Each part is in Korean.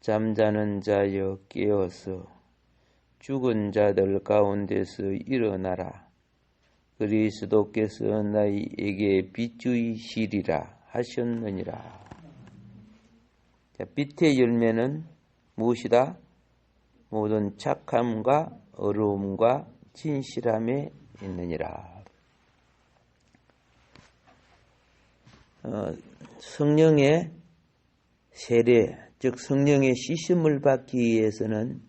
잠자는 자여 깨어서 죽은 자들 가운데서 일어나라. 그리스도께서 너희에게 빛주이시리라 하셨느니라. 자, 빛의 열매는 무엇이다? 모든 착함과 어려움과 진실함에 있느니라. 어, 성령의 세례, 즉 성령의 시심을 받기 위해서는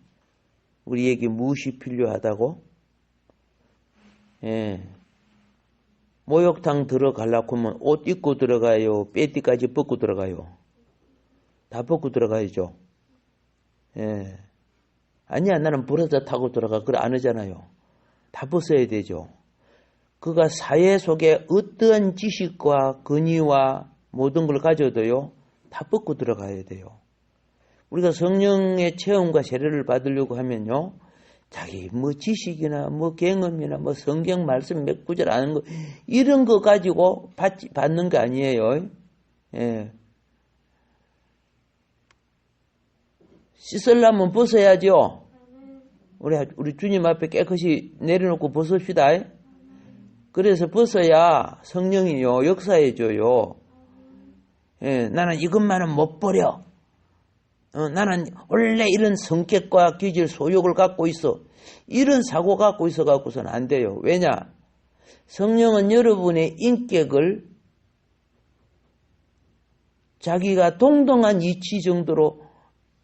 우리에게 무엇이 필요하다고? 예. 목욕탕 들어가려고 하면 옷 입고 들어가요? 빼띠까지 벗고 들어가요? 다 벗고 들어가야죠. 예. 아니야, 나는 브라자 타고 들어가. 그래, 안 하잖아요. 다 벗어야 되죠. 그가 사회 속에 어떠한 지식과 근위와 모든 걸 가져도요, 다 벗고 들어가야 돼요. 우리가 성령의 체험과 세례를 받으려고 하면요, 자기 뭐 지식이나 뭐 경험이나 뭐 성경 말씀 몇 구절 아는 거, 이런 거 가지고 받, 받는 게 아니에요. 예. 씻으려면 벗어야죠. 우리, 우리 주님 앞에 깨끗이 내려놓고 벗읍시다. 그래서 벗어야 성령이요, 역사해줘요. 예, 나는 이것만은 못 버려. 어, 나는 원래 이런 성격과 기질, 소욕을 갖고 있어. 이런 사고 갖고 있어 갖고서는 안 돼요. 왜냐? 성령은 여러분의 인격을 자기가 동등한 이치 정도로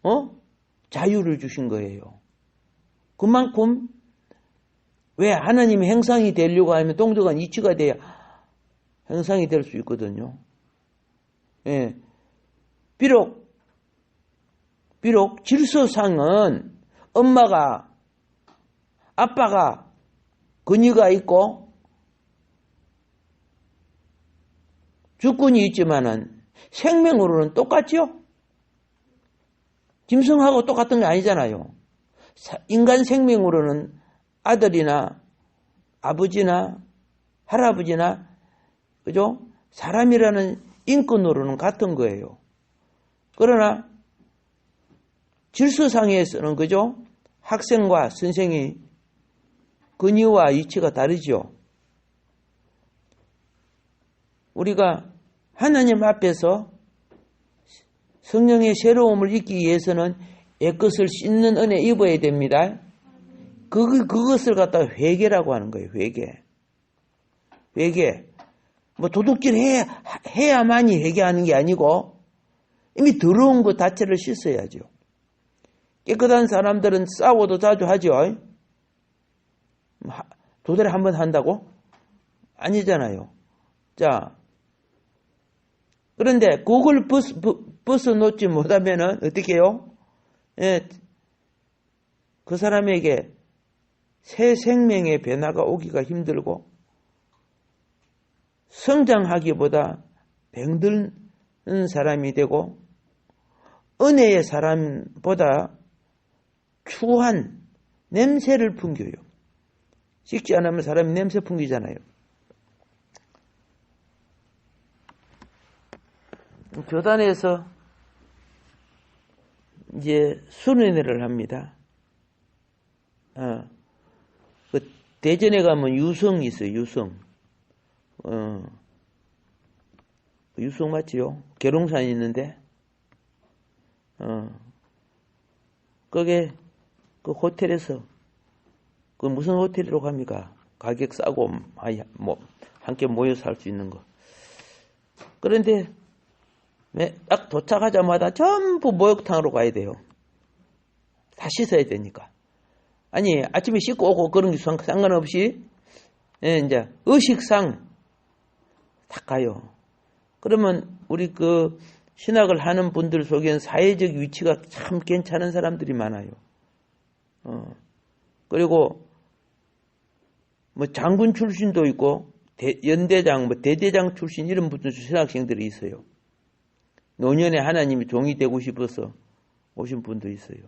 어? 자유를 주신 거예요. 그만큼 왜 하나님의 행상이 되려고 하면 동등한 이치가 돼야 행상이 될 수 있거든요. 예. 비록 비록 질서상은 엄마가 아빠가 근위가 있고 주권이 있지만은 생명으로는 똑같죠? 짐승하고 똑같은 게 아니잖아요. 인간 생명으로는 아들이나 아버지나 할아버지나 그죠? 사람이라는 인권으로는 같은 거예요. 그러나 질서상에서는 그죠? 학생과 선생이 근위와 이치가 다르죠. 우리가 하나님 앞에서 성령의 새로움을 잊기 위해서는 옛것을 씻는 은혜 입어야 됩니다. 그, 그것을 갖다가 회개라고 하는 거예요, 회개. 회개. 뭐 도둑질 해, 해야만이 회개하는 게 아니고 이미 더러운 것 자체를 씻어야죠. 깨끗한 사람들은 싸워도 자주 하죠. 두 달에 한 번 한다고? 아니잖아요. 자, 그런데 그걸 벗, 벗어 놓지 못하면은 어떻게 해요? 예, 그 사람에게 새 생명의 변화가 오기가 힘들고 성장하기보다 병드는 사람이 되고 은혜의 사람보다 추한 냄새를 풍겨요. 씻지 않으면 사람이 냄새 풍기잖아요. 교단에서 이제 순회를 합니다. 어, 그 대전에 가면 유성이 있어요, 유성. 어, 그 유성 맞지요? 계룡산이 있는데, 어, 그게 그 호텔에서 그 무슨 호텔이라고 합니까? 가격 싸고 뭐 함께 모여서 살수 있는 거. 그런데 딱 도착하자마자 전부 목욕탕으로 가야 돼요. 다 씻어야 되니까. 아니 아침에 씻고 오고 그런 게 상관없이 예, 이제 의식상 다 가요. 그러면 우리 그 신학을 하는 분들 속에는 사회적 위치가 참 괜찮은 사람들이 많아요. 어. 그리고 뭐 장군 출신도 있고 대, 연대장, 뭐 대대장 출신 이런 분들 신학생들이 있어요. 노년에 하나님이 종이 되고 싶어서 오신 분도 있어요.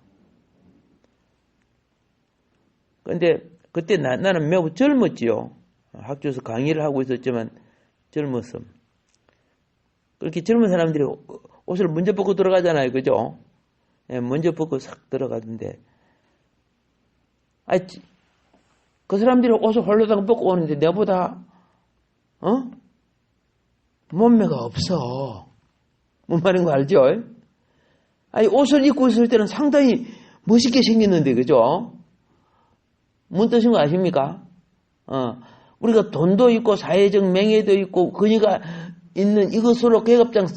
근데 그때 나, 나는 매우 젊었지요. 학교에서 강의를 하고 있었지만 젊었음. 그렇게 젊은 사람들이 옷을 먼저 벗고 들어가잖아요. 그죠? 예, 먼저 벗고 싹 들어가던데. 아, 그 사람들이 옷을 홀로당 벗고 오는데 내보다 어? 몸매가 없어. 뭔 말인 거 알죠? 아니 옷을 입고 있을 때는 상당히 멋있게 생겼는데 그죠? 뭔 뜻인 거 아십니까? 어, 우리가 돈도 있고 사회적 명예도 있고 근위가 있는 이것으로 계급장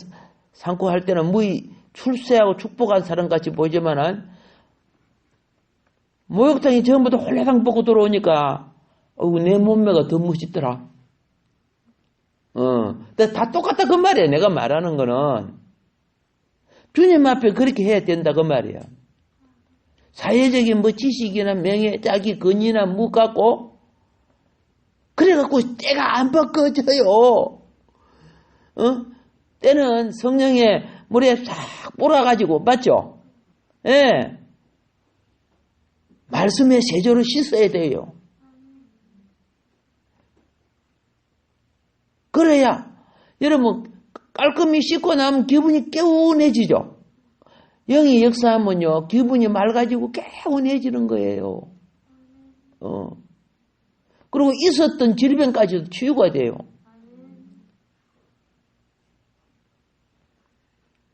삼고 할 때는 무의 출세하고 축복한 사람 같이 보이지만은 목욕탕이 전부 다 홀라당 벗고 들어오니까 어우 내 몸매가 더 멋있더라. 어, 다 똑같다 그 말이야. 내가 말하는 거는 주님 앞에 그렇게 해야 된다 그 말이야. 사회적인 뭐 지식이나 명예, 자기 근이나 무 갖고 그래갖고 때가 안 바꿔져요. 어? 때는 성령의 물에 싹 몰아가지고 맞죠? 예. 말씀의 세조로 씻어야 돼요. 그래야 여러분 깔끔히 씻고 나면 기분이 개운해지죠. 영이 역사하면요 기분이 맑아지고 개운해지는 거예요. 어. 그리고 있었던 질병까지도 치유가 돼요.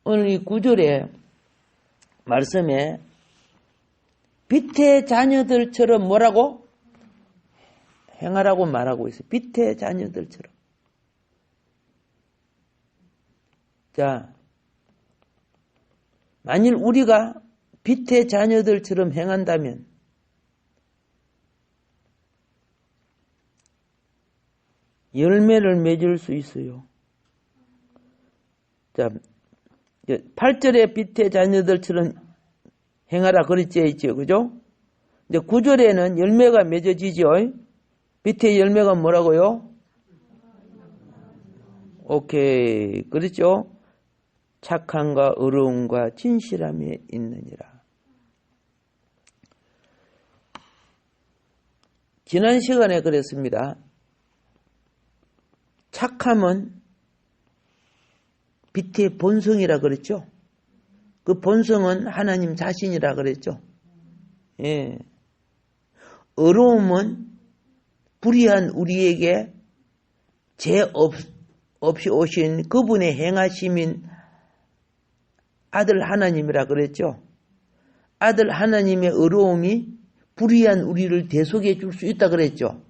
오늘 이 구절에 말씀에 빛의 자녀들처럼 뭐라고? 행하라고 말하고 있어요. 빛의 자녀들처럼. 자, 만일 우리가 빛의 자녀들처럼 행한다면 열매를 맺을 수 있어요. 자, 8절에 빛의 자녀들처럼 행하라 그랬지 있죠. 그죠? 이제 9절에는 열매가 맺어지죠. 빛의 열매가 뭐라고요? 오케이. 그렇죠? 착함과 의로움과 진실함이 있느니라. 지난 시간에 그랬습니다. 착함은 빛의 본성이라 그랬죠. 그 본성은 하나님 자신이라 그랬죠. 예. 의로움은 불의한 우리에게 죄 없, 없이 오신 그분의 행하심인 아들 하나님이라 그랬죠. 아들 하나님의 의로움이 불의한 우리를 대속해 줄 수 있다 그랬죠.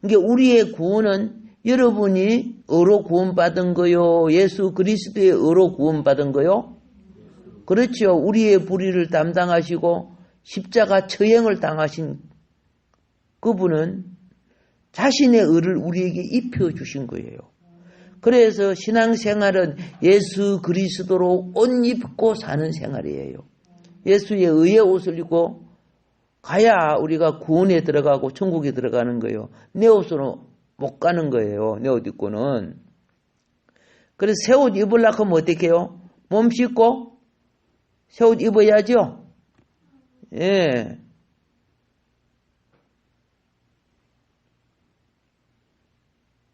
그러니까 우리의 구원은 여러분이 의로 구원받은 거요? 예수 그리스도의 의로 구원받은 거요? 그렇죠. 우리의 불의를 담당하시고 십자가 처형을 당하신 그분은 자신의 의를 우리에게 입혀 주신 거예요. 그래서 신앙생활은 예수 그리스도로 옷 입고 사는 생활이에요. 예수의 의의 옷을 입고 가야 우리가 구원에 들어가고 천국에 들어가는 거예요. 내 옷으로 못 가는 거예요. 내 옷 입고는. 그래서 새 옷 입으려고 하면 어떻게 해요? 몸 씻고 새 옷 입어야죠. 예.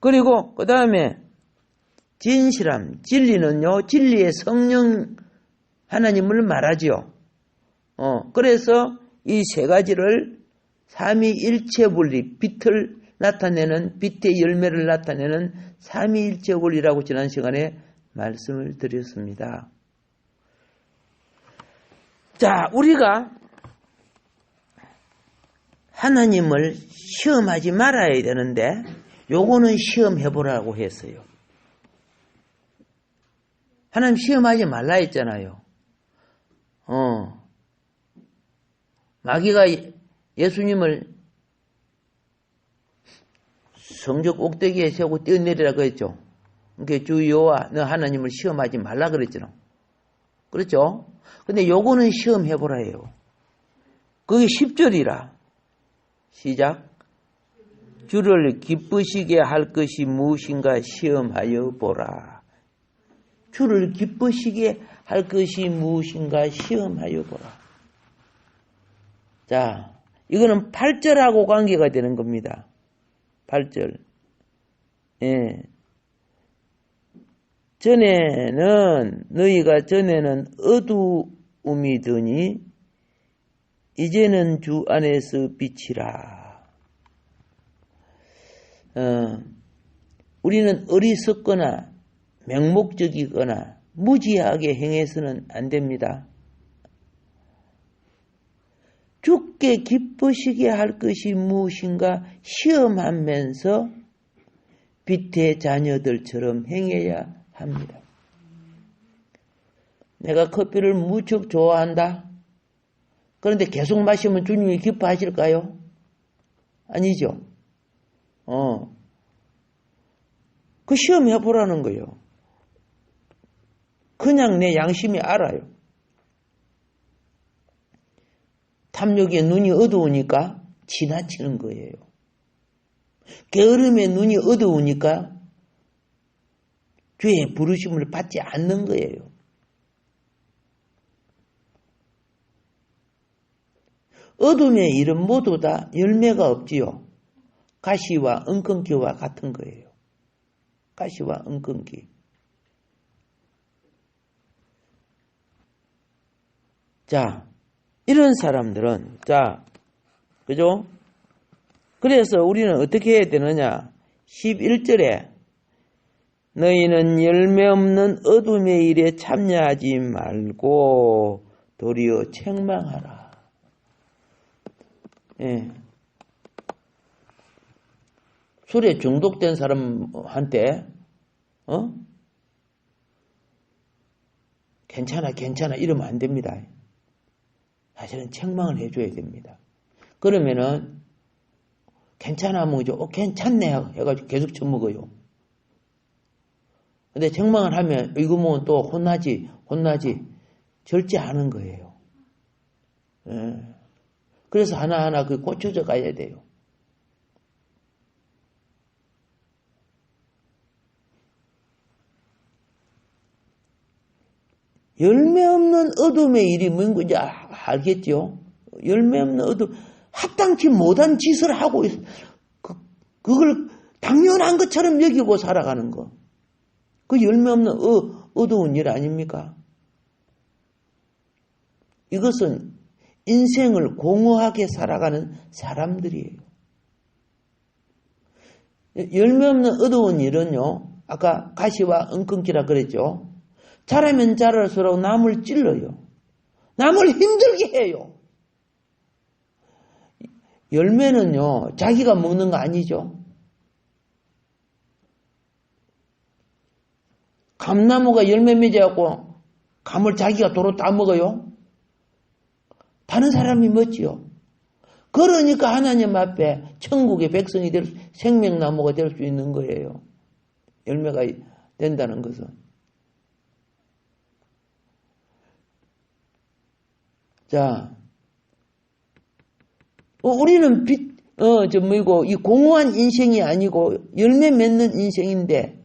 그리고 그 다음에 진실함, 진리는요, 진리의 성령 하나님을 말하지요. 어, 그래서 이 세 가지를 삼위일체 분리, 빛을 나타내는 빛의 열매를 나타내는 삼위일체 원리라고 지난 시간에 말씀을 드렸습니다. 자, 우리가 하나님을 시험하지 말아야 되는데 요거는 시험해 보라고 했어요. 하나님 시험하지 말라 했잖아요. 어. 마귀가 예수님을 성적 꼭대기에 세우고 뛰어내리라고 했죠. 그러니까 주여와 너 하나님을 시험하지 말라 그랬잖아. 그렇죠? 근데 요거는 시험해보라 해요. 그게 10절이라. 시작. 주를 기쁘시게 할 것이 무엇인가 시험하여 보라. 주를 기쁘시게 할 것이 무엇인가 시험하여 보라. 자, 이거는 8절하고 관계가 되는 겁니다. 8절. 예. 전에는, 너희가 전에는 어두, 우미더니 이제는 주 안에서 빛이라. 어, 우리는 어리석거나 맹목적이거나 무지하게 행해서는 안 됩니다. 죽게 기쁘시게 할 것이 무엇인가 시험하면서 빛의 자녀들처럼 행해야 합니다. 내가 커피를 무척 좋아한다. 그런데 계속 마시면 주님이 기뻐하실까요? 아니죠. 어. 그 시험해 보라는 거예요. 그냥 내 양심이 알아요. 탐욕에 눈이 어두우니까 지나치는 거예요. 게으름에 눈이 어두우니까 죄의 부르심을 받지 않는 거예요. 어둠의 일은 모두 다 열매가 없지요. 가시와 엉겅기와 같은 거예요. 가시와 엉겅기. 자, 이런 사람들은, 자, 그죠? 그래서 우리는 어떻게 해야 되느냐? 11절에 너희는 열매 없는 어둠의 일에 참여하지 말고 도리어 책망하라. 예. 술에 중독된 사람한테, 어? 괜찮아, 괜찮아, 이러면 안 됩니다. 사실은 책망을 해줘야 됩니다. 그러면은, 괜찮아, 뭐죠? 어, 괜찮네. 해가지고 계속 처먹어요. 근데 책망을 하면, 이거 뭐또 혼나지, 혼나지. 절제하는 거예요. 예. 그래서 하나하나 그 고쳐져 가야 돼요. 열매 없는 어둠의 일이 뭔지 알겠죠? 열매 없는 어둠, 합당치 못한 짓을 하고 있어. 그, 그걸 당연한 것처럼 여기고 살아가는 거. 그 열매 없는 어, 어두운 일 아닙니까? 이것은 인생을 공허하게 살아가는 사람들이에요. 열매 없는 어두운 일은요, 아까 가시와 엉겅기라 그랬죠. 자라면 자랄수록 남을 찔러요. 남을 힘들게 해요. 열매는요, 자기가 먹는 거 아니죠. 감나무가 열매 맺어갖고 감을 자기가 도로 따먹어요? 다른 사람이 먹지요. 그러니까 하나님 앞에 천국의 백성이 될 수, 생명나무가 될 수 있는 거예요. 열매가 된다는 것은. 자, 어, 우리는 빛, 어, 저 뭐고, 이 공허한 인생이 아니고 열매 맺는 인생인데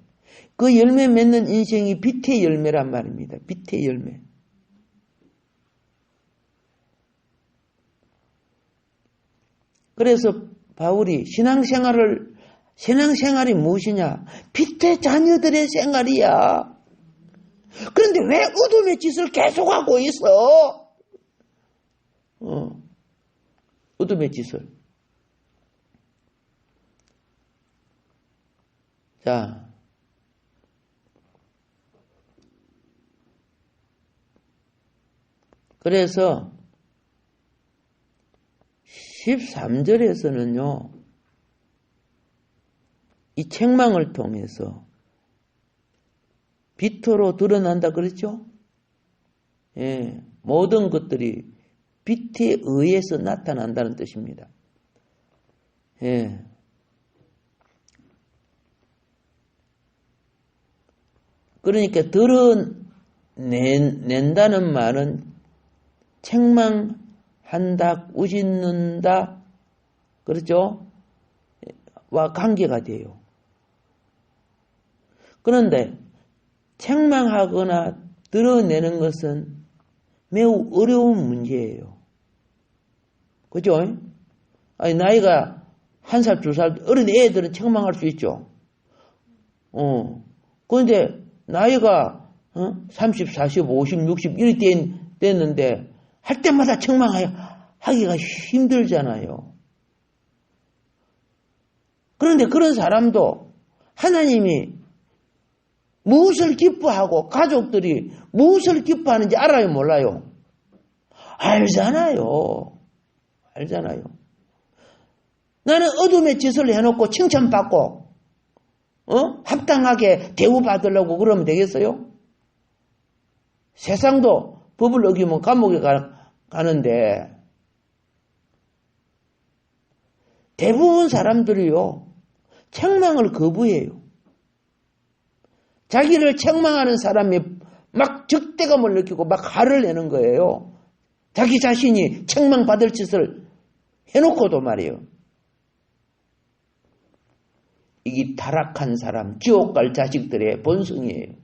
그 열매 맺는 인생이 빛의 열매란 말입니다. 빛의 열매. 그래서 바울이 신앙생활을 신앙생활이 무엇이냐? 빛의 자녀들의 생활이야. 그런데 왜 어둠의 짓을 계속하고 있어? 어, 어둠의 짓을. 자, 그래서 13절에서는요, 이 책망을 통해서 빛으로 드러난다 그랬죠? 예, 모든 것들이 빛에 의해서 나타난다는 뜻입니다. 예. 그러니까 드러낸다는 말은 책망한다, 꾸짖는다, 그렇죠? 와 관계가 돼요. 그런데 책망하거나 드러내는 것은 매우 어려운 문제예요. 그죠? 아니, 나이가 한 살, 두 살, 어린 애들은 책망할 수 있죠. 어. 그런데 나이가, 어? 30, 40, 50, 60, 이럴 땐 됐는데 할 때마다 책망하기가 힘들잖아요. 그런데 그런 사람도 하나님이 무엇을 기뻐하고 가족들이 무엇을 기뻐하는지 알아요, 몰라요? 알잖아요. 알잖아요. 나는 어둠의 짓을 해놓고 칭찬받고, 어? 합당하게 대우받으려고 그러면 되겠어요? 세상도 법을 어기면 감옥에 가, 가는데, 대부분 사람들이요, 책망을 거부해요. 자기를 책망하는 사람이 막 적대감을 느끼고 막 화를 내는 거예요. 자기 자신이 책망받을 짓을 해놓고도 말이에요. 이게 타락한 사람, 지옥 갈 자식들의 본성이에요.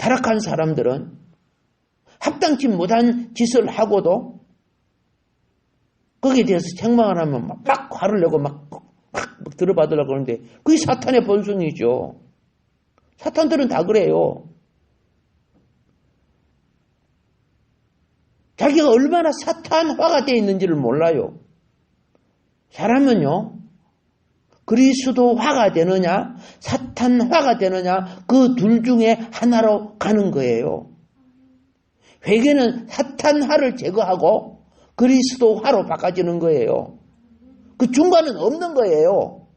타락한 사람들은 합당치 못한 짓을 하고도 거기에 대해서 책망을 하면 막, 막 화를 내고 막, 막, 막 들어받으려고 그러는데 그게 사탄의 본성이죠. 사탄들은 다 그래요. 자기가 얼마나 사탄화가 되어 있는지를 몰라요. 사람은요, 그리스도화가 되느냐, 사탄화가 되느냐, 그 둘 중에 하나로 가는 거예요. 회개는 사탄화를 제거하고 그리스도화로 바꿔지는 거예요. 그 중간은 없는 거예요.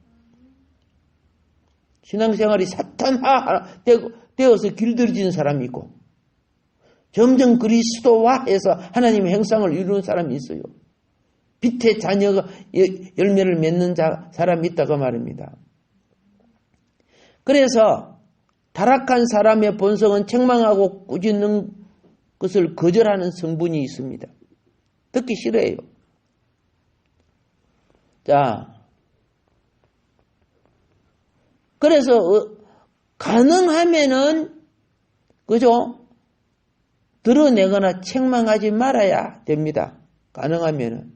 신앙생활이 사탄화 되어서 길들여지는 사람이 있고, 점점 그리스도화해서 하나님의 형상을 이루는 사람이 있어요. 빛의 자녀가 열매를 맺는 자, 사람이 있다고 말입니다. 그래서 타락한 사람의 본성은 책망하고 꾸짖는 것을 거절하는 성분이 있습니다. 듣기 싫어해요. 자, 그래서 어, 가능하면은 그죠? 드러내거나 책망하지 말아야 됩니다. 가능하면은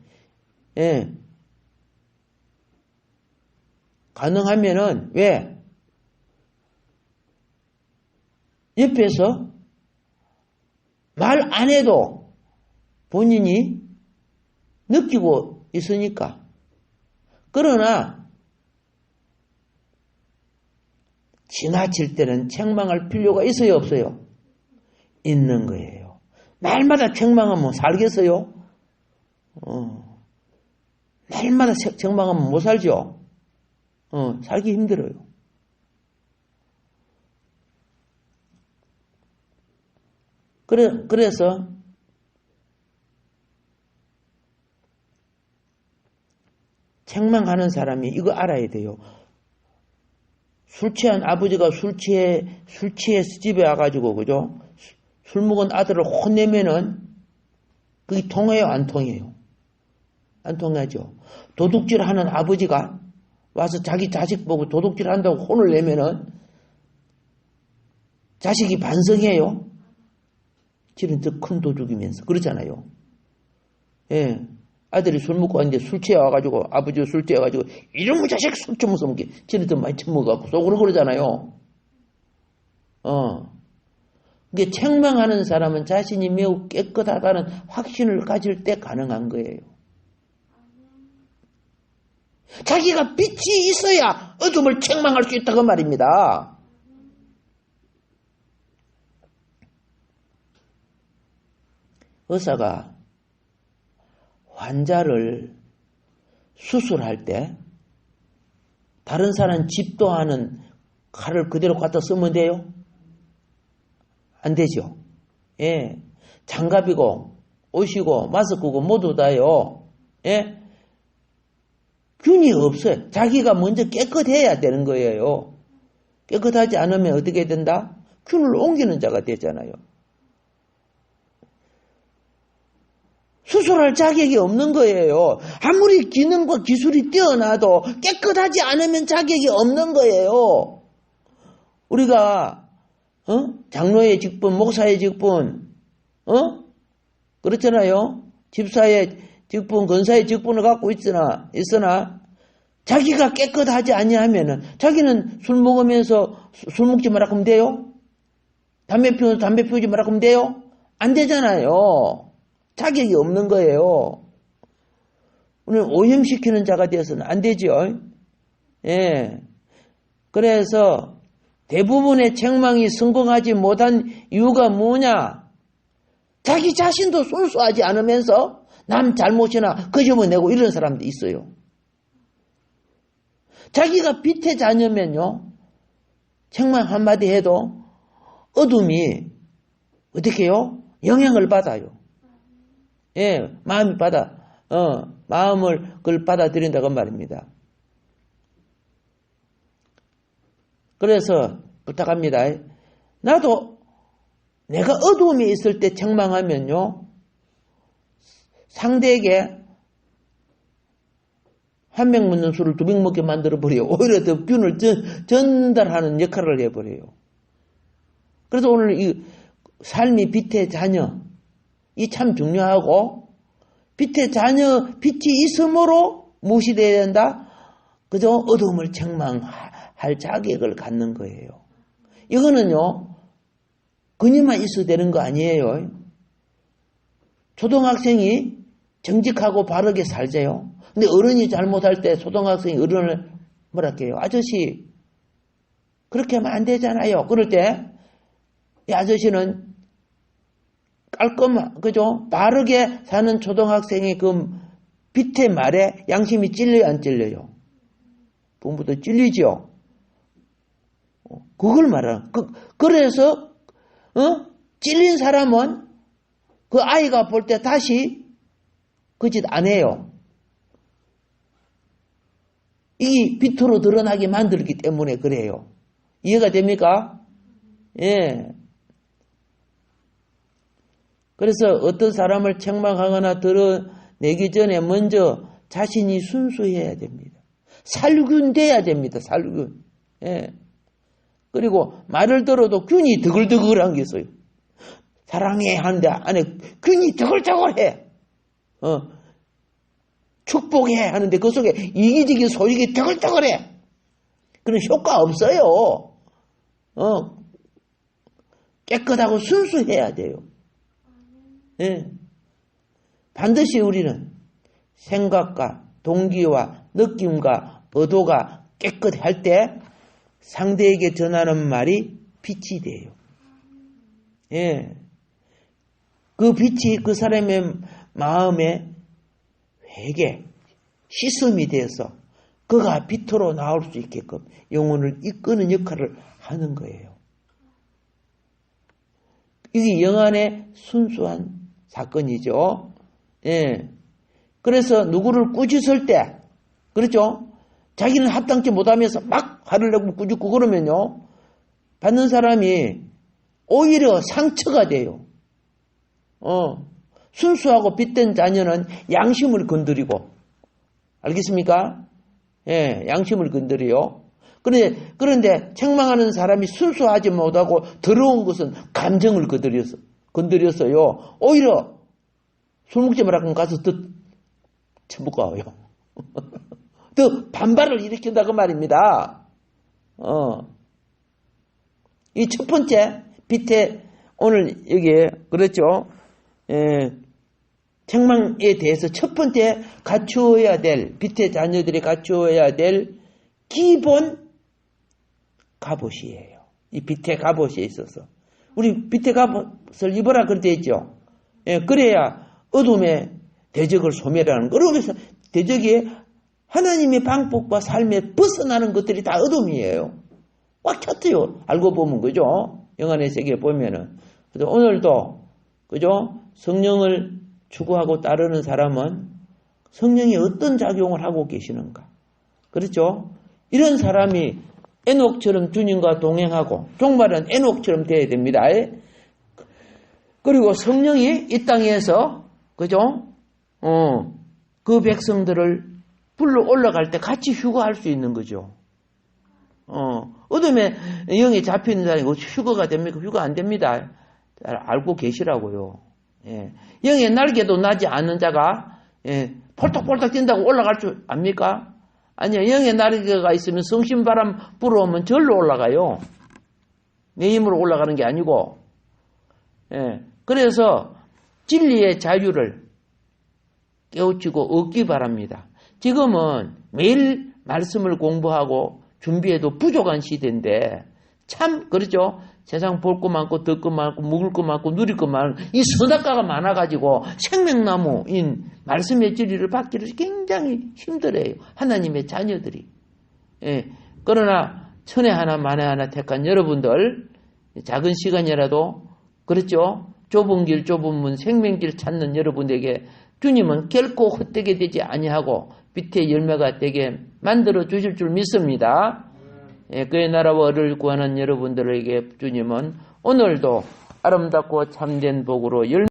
예. 가능하면은 왜? 옆에서 말 안 해도 본인이 느끼고 있으니까. 그러나 지나칠 때는 책망할 필요가 있어요, 없어요? 있는 거예요. 날마다 책망하면 살겠어요? 어. 날마다 책망하면 못 살죠? 어, 살기 힘들어요. 그래, 그래서 책망하는 사람이 이거 알아야 돼요. 술 취한 아버지가 술 취해, 술 취해서 집에 와가지고, 그죠? 술 먹은 아들을 혼내면은, 그게 통해요, 안 통해요? 안 통하죠. 도둑질 하는 아버지가 와서 자기 자식 보고 도둑질 한다고 혼을 내면은, 자식이 반성해요? 실은 더큰 도둑이면서. 그렇잖아요. 예. 아들이 술 먹고 왔는데 술 취해 와가지고 아버지가 술 취해 와가지고 이놈의 자식 술좀 먹으면 쟤는 더 많이 처먹어갖고 속으로 그러잖아요. 어. 이게 책망하는 사람은 자신이 매우 깨끗하다는 확신을 가질 때 가능한 거예요. 자기가 빛이 있어야 어둠을 책망할 수 있다고 말입니다. 의사가 환자를 수술할 때 다른 사람 집도하는 칼을 그대로 갖다 쓰면 돼요? 안 되죠. 예. 장갑이고 옷이고 마스크고 모두 다요. 예. 균이 없어요. 자기가 먼저 깨끗해야 되는 거예요. 깨끗하지 않으면 어떻게 된다? 균을 옮기는 자가 되잖아요. 수술할 자격이 없는 거예요. 아무리 기능과 기술이 뛰어나도 깨끗하지 않으면 자격이 없는 거예요. 우리가 어? 장로의 직분, 목사의 직분, 어? 그렇잖아요. 집사의 직분, 권사의 직분을 갖고 있으나 있으나 자기가 깨끗하지 아니하면은 자기는 술 먹으면서 수- 술 먹지 말라 하면 돼요? 담배 피우면서 담배 피우지 말라 하면 돼요? 안 되잖아요. 자격이 없는 거예요. 우리는 오염시키는 자가 되어서는 안 되죠. 예. 그래서 대부분의 책망이 성공하지 못한 이유가 뭐냐? 자기 자신도 순수하지 않으면서 남 잘못이나 거짓말내고 이런 사람도 있어요. 자기가 빛의 자녀면요, 책망 한마디 해도 어둠이 어떻게 해요? 영향을 받아요. 예, 마음이 받아, 어, 마음을 그걸 받아들인다고 말입니다. 그래서 부탁합니다. 나도 내가 어두움에 있을 때 책망하면요, 상대에게 한 병 먹는 술을 두 병 먹게 만들어 버려요. 오히려 더 균을 전, 전달하는 역할을 해버려요. 그래서 오늘 이 삶이 빛의 자녀, 이 참 중요하고, 빛의 자녀, 빛이 있으므로 무엇이 되어야 된다? 그저 어둠을 책망할 자격을 갖는 거예요. 이거는요, 그녀만 있어도 되는 거 아니에요. 초등학생이 정직하고 바르게 살자요. 근데 어른이 잘못할 때 초등학생이 어른을 뭐랄게요. 아저씨, 그렇게 하면 안 되잖아요. 그럴 때, 이 아저씨는 깔끔, 그죠? 바르게 사는 초등학생의 그 빛의 말에 양심이 찔려요, 안 찔려요? 부모도 찔리죠? 어, 그걸 말하는, 그, 그래서, 어? 찔린 사람은 그 아이가 볼 때 다시 그 짓 안 해요. 이 빛으로 드러나게 만들기 때문에 그래요. 이해가 됩니까? 예. 그래서 어떤 사람을 책망하거나 드러내기 전에 먼저 자신이 순수해야 됩니다. 살균돼야 됩니다. 살균. 예. 그리고 말을 들어도 균이 드글드글한 게 있어요. 사랑해 하는데 안에 균이 드글드글해. 어. 축복해 하는데 그 속에 이기적인 소리가 드글드글해. 그런 효과 없어요. 어. 깨끗하고 순수해야 돼요. 예. 반드시 우리는 생각과 동기와 느낌과 의도가 깨끗할 때 상대에게 전하는 말이 빛이 돼요. 예. 그 빛이 그 사람의 마음에 회개, 시슴이 되어서 그가 빛으로 나올 수 있게끔 영혼을 이끄는 역할을 하는 거예요. 이게 영안의 순수한 사건이죠. 예. 그래서 누구를 꾸짖을 때, 그렇죠? 자기는 합당치 못하면서 막 화를 내고 꾸짖고 그러면요. 받는 사람이 오히려 상처가 돼요. 어. 순수하고 빛된 자녀는 양심을 건드리고, 알겠습니까? 예, 양심을 건드려요. 그런데, 그런데 책망하는 사람이 순수하지 못하고 더러운 것은 감정을 건드렸어, 건드렸어요. 오히려 술 먹지 말라고 가서 더 처먹어요. 더 반발을 일으킨다고 말입니다. 어. 이 첫 번째, 빛에, 오늘 여기에, 그렇죠. 예, 책망에 대해서 첫 번째 갖추어야 될, 빛의 자녀들이 갖추어야 될 기본 갑옷이에요. 이 빛의 갑옷에 있어서. 우리 빛의 갑옷을 입어라 그렇게 했죠. 예, 그래야 어둠의 대적을 소멸하는 거. 그러면서 대적이 하나님의 방법과 삶에 벗어나는 것들이 다 어둠이에요. 꽉 찼어요. 알고 보면, 그죠? 영안의 세계 보면은. 그래서 오늘도, 그죠? 성령을 추구하고 따르는 사람은 성령이 어떤 작용을 하고 계시는가. 그렇죠? 이런 사람이 에녹처럼 주님과 동행하고, 종말은 에녹처럼 돼야 됩니다. 그리고 성령이 이 땅에서, 그죠? 어, 그 백성들을 불러 올라갈 때 같이 휴거할 수 있는 거죠. 어, 어둠에 영이 잡히는 사람이 휴거가 됩니까? 휴거 안 됩니다. 잘 알고 계시라고요. 예. 영의 날개도 나지 않는 자가, 예, 폴떡폴떡 뛴다고 올라갈 줄 압니까? 아니야, 영의 날개가 있으면 성신바람 불어오면 절로 올라가요. 내 힘으로 올라가는 게 아니고. 예. 그래서 진리의 자유를 깨우치고 얻기 바랍니다. 지금은 매일 말씀을 공부하고 준비해도 부족한 시대인데 참 그렇죠. 세상 볼거 많고 듣거 많고 묵을 거 많고 누릴 거 많고 이 선악과가 많아가지고 생명나무인 말씀의 진리를 받기를 굉장히 힘들어요. 하나님의 자녀들이. 예. 그러나 천에 하나 만에 하나 택한 여러분들 작은 시간이라도 그렇죠. 좁은 길 좁은 문 생명길 찾는 여러분에게 주님은 결코 헛되게 되지 아니하고 빛의 열매가 되게 만들어 주실 줄 믿습니다. 예, 그의 나라와 을을 구하는 여러분들에게 주님은 오늘도 아름답고 참된 복으로 열